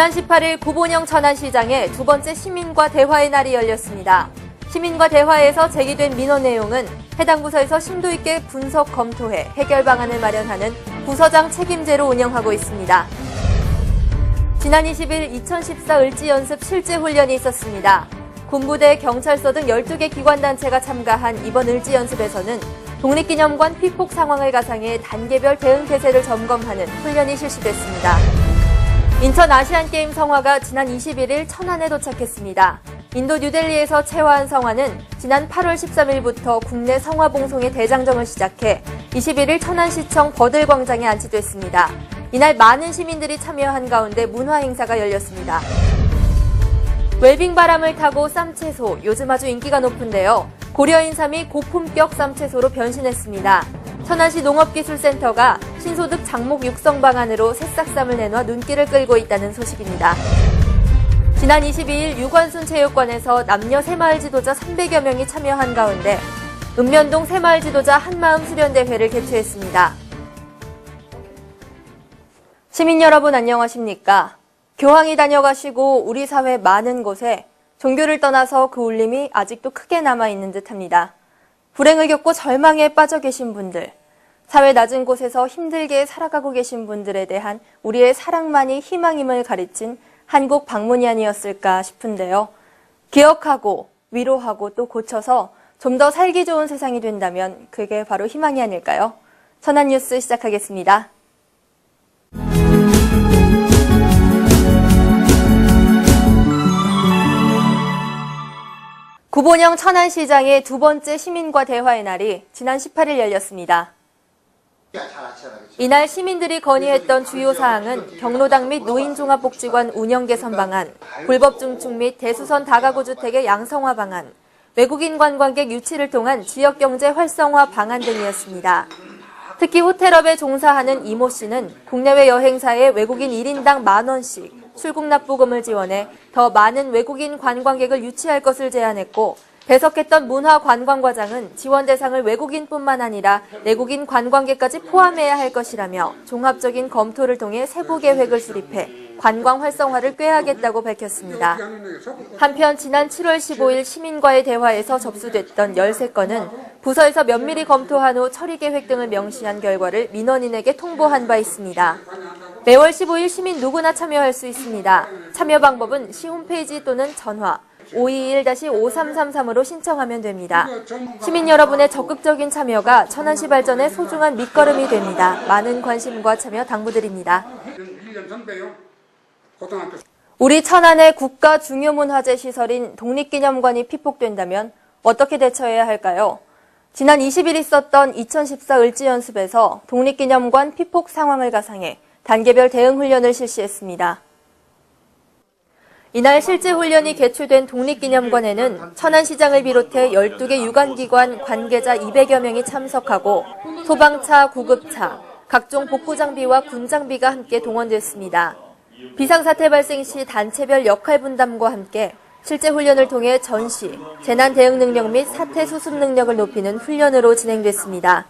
지난 18일 구본영 천안시장에 두 번째 시민과 대화의 날이 열렸습니다. 시민과 대화에서 제기된 민원 내용은 해당 부서에서 심도 있게 분석 검토해 해결 방안을 마련하는 부서장 책임제로 운영하고 있습니다. 지난 20일 2014 을지연습 실제 훈련이 있었습니다. 군부대, 경찰서 등 12개 기관단체가 참가한 이번 을지연습에서는 독립기념관 피폭 상황을 가상해 단계별 대응 태세를 점검하는 훈련이 실시됐습니다. 인천 아시안게임 성화가 지난 21일 천안에 도착했습니다. 인도 뉴델리에서 채화한 성화는 지난 8월 13일부터 국내 성화 봉송의 대장정을 시작해 21일 천안시청 버들광장에 안치됐습니다. 이날 많은 시민들이 참여한 가운데 문화 행사가 열렸습니다. 웰빙 바람을 타고 쌈채소 요즘 아주 인기가 높은데요. 고려 인삼이 고품격 쌈채소로 변신했습니다. 천안시 농업기술센터가 신소득 장목 육성 방안으로 새싹쌈을 내놔 눈길을 끌고 있다는 소식입니다. 지난 22일 유관순 체육관에서 남녀 새마을 지도자 300여 명이 참여한 가운데 읍면동 새마을 지도자 한마음 수련대회를 개최했습니다. 시민 여러분 안녕하십니까? 교황이 다녀가시고 우리 사회 많은 곳에 종교를 떠나서 그 울림이 아직도 크게 남아있는 듯 합니다. 불행을 겪고 절망에 빠져 계신 분들, 사회 낮은 곳에서 힘들게 살아가고 계신 분들에 대한 우리의 사랑만이 희망임을 가르친 한국 방문이 아니었을까 싶은데요. 기억하고 위로하고 또 고쳐서 좀 더 살기 좋은 세상이 된다면 그게 바로 희망이 아닐까요? 천안뉴스 시작하겠습니다. 구본영 천안시장의 두 번째 시민과 대화의 날이 지난 18일 열렸습니다. 이날 시민들이 건의했던 주요 사항은 경로당 및 노인종합복지관 운영 개선 방안, 불법 증축 및 대수선 다가구 주택의 양성화 방안, 외국인 관광객 유치를 통한 지역 경제 활성화 방안 등이었습니다. 특히 호텔업에 종사하는 이모 씨는 국내외 여행사에 외국인 1인당 만 원씩 출국 납부금을 지원해 더 많은 외국인 관광객을 유치할 것을 제안했고 배석했던 문화관광과장은 지원 대상을 외국인뿐만 아니라 내국인 관광객까지 포함해야 할 것이라며 종합적인 검토를 통해 세부 계획을 수립해 관광 활성화를 꾀하겠다고 밝혔습니다. 한편 지난 7월 15일 시민과의 대화에서 접수됐던 13건은 부서에서 면밀히 검토한 후 처리 계획 등을 명시한 결과를 민원인에게 통보한 바 있습니다. 매월 15일 시민 누구나 참여할 수 있습니다. 참여 방법은 시 홈페이지 또는 전화 521-5333으로 신청하면 됩니다. 시민 여러분의 적극적인 참여가 천안시 발전의 소중한 밑거름이 됩니다. 많은 관심과 참여 당부드립니다. 1년 전배요. 고등학교 우리 천안의 국가 중요문화재 시설인 독립기념관이 피폭된다면 어떻게 대처해야 할까요? 지난 20일 있었던 2014 을지연습에서 독립기념관 피폭 상황을 가상해 단계별 대응 훈련을 실시했습니다. 이날 실제 훈련이 개최된 독립기념관에는 천안시장을 비롯해 12개 유관기관 관계자 200여 명이 참석하고 소방차, 구급차, 각종 복구장비와 군장비가 함께 동원됐습니다. 비상사태 발생 시 단체별 역할 분담과 함께 실제 훈련을 통해 전시, 재난 대응 능력 및 사태 수습 능력을 높이는 훈련으로 진행됐습니다.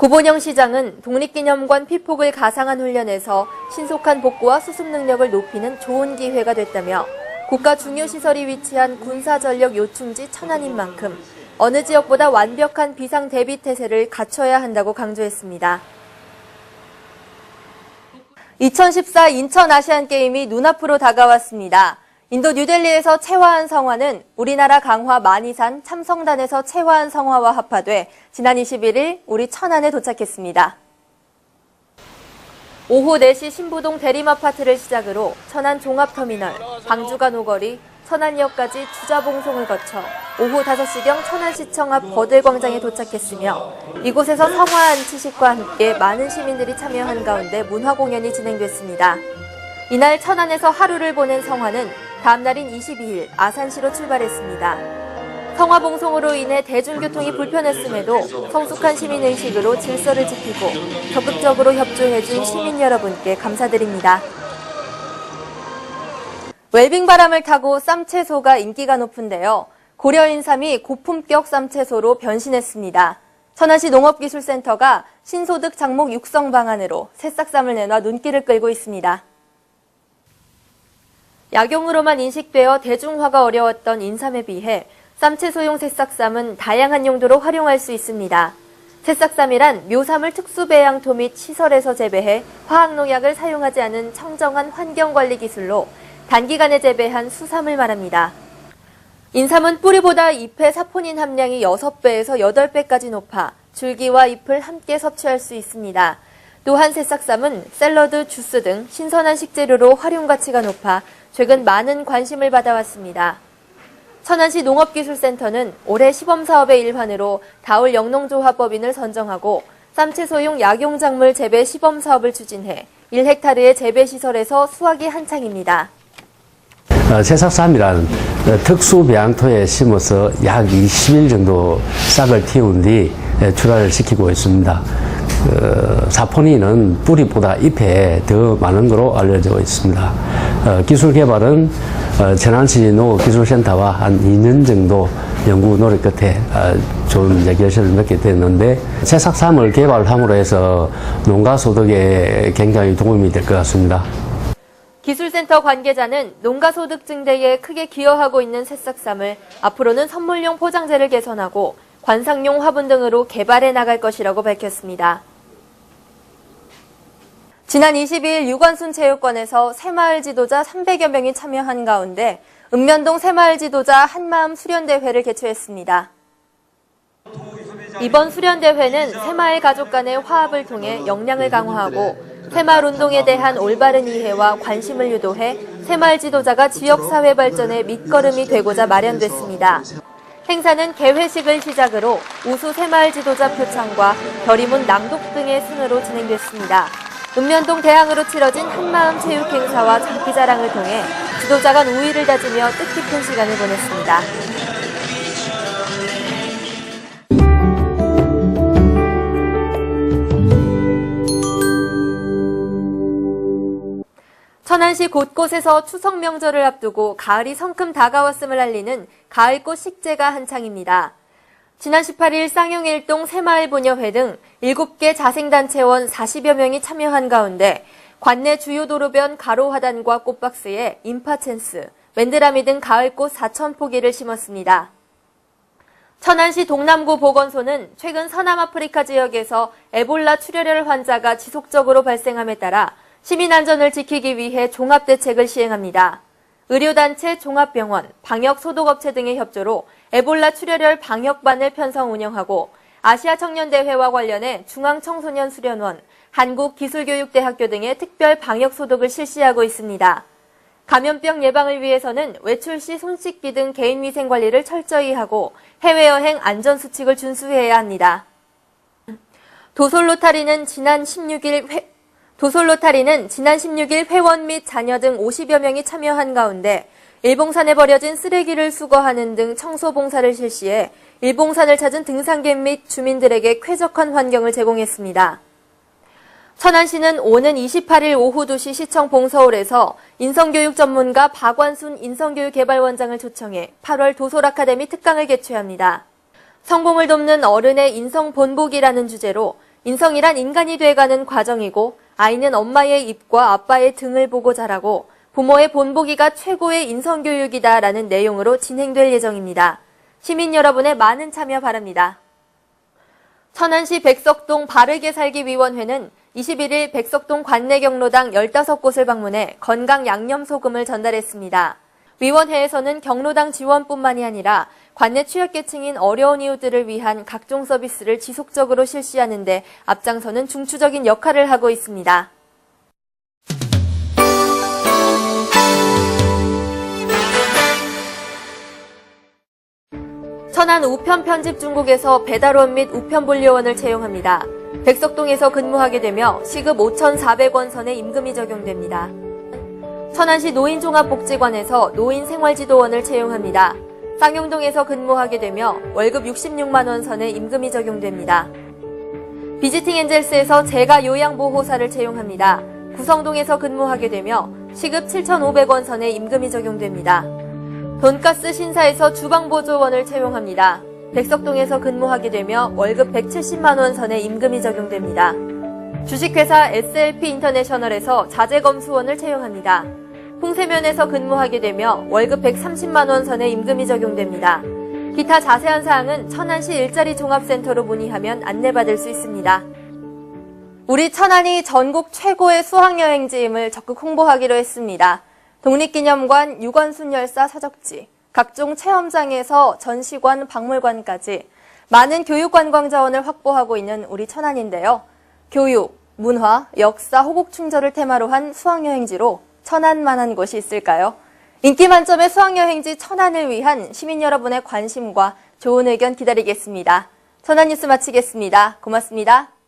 구본영 시장은 독립기념관 피폭을 가상한 훈련에서 신속한 복구와 수습 능력을 높이는 좋은 기회가 됐다며 국가 중요시설이 위치한 군사전력 요충지 천안인 만큼 어느 지역보다 완벽한 비상 대비 태세를 갖춰야 한다고 강조했습니다. 2014 인천 아시안게임이 눈앞으로 다가왔습니다. 인도 뉴델리에서 채화한 성화는 우리나라 강화 만이산 참성단에서 채화한 성화와 합화돼 지난 21일 우리 천안에 도착했습니다. 오후 4시 신부동 대림아파트를 시작으로 천안 종합터미널, 광주간 오거리, 천안역까지 주자봉송을 거쳐 오후 5시경 천안시청 앞 버들광장에 도착했으며 이곳에서 성화 안치식과 함께 많은 시민들이 참여한 가운데 문화공연이 진행됐습니다. 이날 천안에서 하루를 보낸 성화는 다음 날인 22일 아산시로 출발했습니다. 성화봉송으로 인해 대중교통이 불편했음에도 성숙한 시민의식으로 질서를 지키고 적극적으로 협조해준 시민 여러분께 감사드립니다. 웰빙 바람을 타고 쌈채소가 인기가 높은데요. 고려 인삼이 고품격 쌈채소로 변신했습니다. 천안시 농업기술센터가 신소득 장목 육성 방안으로 새싹쌈을 내놔 눈길을 끌고 있습니다. 약용으로만 인식되어 대중화가 어려웠던 인삼에 비해 쌈채소용 새싹쌈은 다양한 용도로 활용할 수 있습니다. 새싹쌈이란 묘삼을 특수배양토 및 시설에서 재배해 화학농약을 사용하지 않은 청정한 환경관리 기술로 단기간에 재배한 수삼을 말합니다. 인삼은 뿌리보다 잎의 사포닌 함량이 6배에서 8배까지 높아 줄기와 잎을 함께 섭취할 수 있습니다. 또한 새싹쌈은 샐러드, 주스 등 신선한 식재료로 활용 가치가 높아 최근 많은 관심을 받아왔습니다. 천안시 농업기술센터는 올해 시범사업의 일환으로 다울 영농조합법인을 선정하고 쌈채소용 약용작물 재배 시범사업을 추진해 1헥타르의 재배시설에서 수확이 한창입니다. 어, 새싹삼이란 어, 특수 배양토에 심어서 약 20일 정도 싹을 틔운 뒤 에, 출하를 시키고 있습니다. 어, 사포닌은 뿌리보다 잎에 더 많은 것으로 알려져 있습니다. 어, 기술 개발은 어, 농업기술센터와 한 2년 정도 연구 노력 끝에 어, 좋은 이제 결실을 맺게 됐는데 새싹삼을 개발함으로 해서 농가 소득에 굉장히 도움이 될 것 같습니다. 기술센터 관계자는 농가 소득 증대에 크게 기여하고 있는 새싹쌈을 앞으로는 선물용 포장재를 개선하고 관상용 화분 등으로 개발해 나갈 것이라고 밝혔습니다. 지난 22일 유관순 체육관에서 새마을 지도자 300여 명이 참여한 가운데 읍면동 새마을 지도자 한마음 수련대회를 개최했습니다. 이번 수련대회는 새마을 가족 간의 화합을 통해 역량을 강화하고 새마을 운동에 대한 올바른 이해와 관심을 유도해 새마을 지도자가 지역사회 발전의 밑거름이 되고자 마련됐습니다. 행사는 개회식을 시작으로 우수 새마을 지도자 표창과 결의문 낭독 등의 순으로 진행됐습니다. 읍면동 대항으로 치러진 한마음 체육 행사와 장기자랑을 통해 지도자 간 우위를 다지며 뜻깊은 시간을 보냈습니다. 천안시 곳곳에서 추석 명절을 앞두고 가을이 성큼 다가왔음을 알리는 가을꽃 식재가 한창입니다. 지난 18일 쌍용일동 새마을보녀회 등 7개 자생단체원 40여 명이 참여한 가운데 관내 주요 도로변 가로 화단과 꽃박스에 인파챈스, 웬드라미 등 가을꽃 4,000포기를 심었습니다. 천안시 동남구 보건소는 최근 서남아프리카 지역에서 에볼라 출혈열 환자가 지속적으로 발생함에 따라 시민 안전을 지키기 위해 종합대책을 시행합니다. 의료단체, 종합병원, 방역소독업체 등의 협조로 에볼라 출혈열 방역반을 편성 운영하고 아시아 청년대회와 관련해 중앙청소년수련원, 한국기술교육대학교 등의 특별 방역소독을 실시하고 있습니다. 감염병 예방을 위해서는 외출 시 손 씻기 등 개인위생 관리를 철저히 하고 해외여행 안전수칙을 준수해야 합니다. 도솔로타리는 지난 16일 회, 도솔로타리는 지난 16일 회원 및 자녀 등 50여 명이 참여한 가운데 일봉산에 버려진 쓰레기를 수거하는 등 청소 봉사를 실시해 일봉산을 찾은 등산객 및 주민들에게 쾌적한 환경을 제공했습니다. 천안시는 오는 28일 오후 2시 시청 봉서울에서 인성교육 전문가 박완순 인성교육개발원장을 초청해 8월 도솔 아카데미 특강을 개최합니다. 성공을 돕는 어른의 인성 본보기라는 주제로 인성이란 인간이 돼가는 과정이고 아이는 엄마의 입과 아빠의 등을 보고 자라고 부모의 본보기가 최고의 인성교육이다라는 내용으로 진행될 예정입니다. 시민 여러분의 많은 참여 바랍니다. 천안시 백석동 바르게 살기 위원회는 21일 백석동 관내 경로당 15곳을 방문해 건강 양념소금을 전달했습니다. 위원회에서는 경로당 지원뿐만이 아니라 관내 취약계층인 어려운 이웃들을 위한 각종 서비스를 지속적으로 실시하는 데 앞장서는 중추적인 역할을 하고 있습니다. 천안 우편 편집 중국에서 배달원 및 우편 분류원을 채용합니다. 백석동에서 근무하게 되며 시급 5,400원 선의 임금이 적용됩니다. 천안시 노인종합복지관에서 노인생활지도원을 채용합니다. 쌍용동에서 근무하게 되며 월급 66만 원 선의 임금이 적용됩니다. 비지팅 엔젤스에서 재가 요양보호사를 채용합니다. 구성동에서 근무하게 되며 시급 7,500원 선의 임금이 적용됩니다. 돈가스 신사에서 주방보조원을 채용합니다. 백석동에서 근무하게 되며 월급 170만 원 선의 임금이 적용됩니다. 주식회사 SLP 인터내셔널에서 자재검수원을 채용합니다. 풍세면에서 근무하게 되며 월급 130만 원 선의 임금이 적용됩니다. 기타 자세한 사항은 천안시 일자리 종합센터로 문의하면 안내받을 수 있습니다. 우리 천안이 전국 최고의 수학여행지임을 적극 홍보하기로 했습니다. 독립기념관, 유건순열사 사적지, 각종 체험장에서 전시관, 박물관까지 많은 교육 관광 자원을 확보하고 있는 우리 천안인데요. 교육, 문화, 역사, 호국 충절을 테마로 한 수학여행지로 천안만한 곳이 있을까요? 인기 만점의 수학여행지 천안을 위한 시민 여러분의 관심과 좋은 의견 기다리겠습니다. 천안 뉴스 마치겠습니다. 고맙습니다.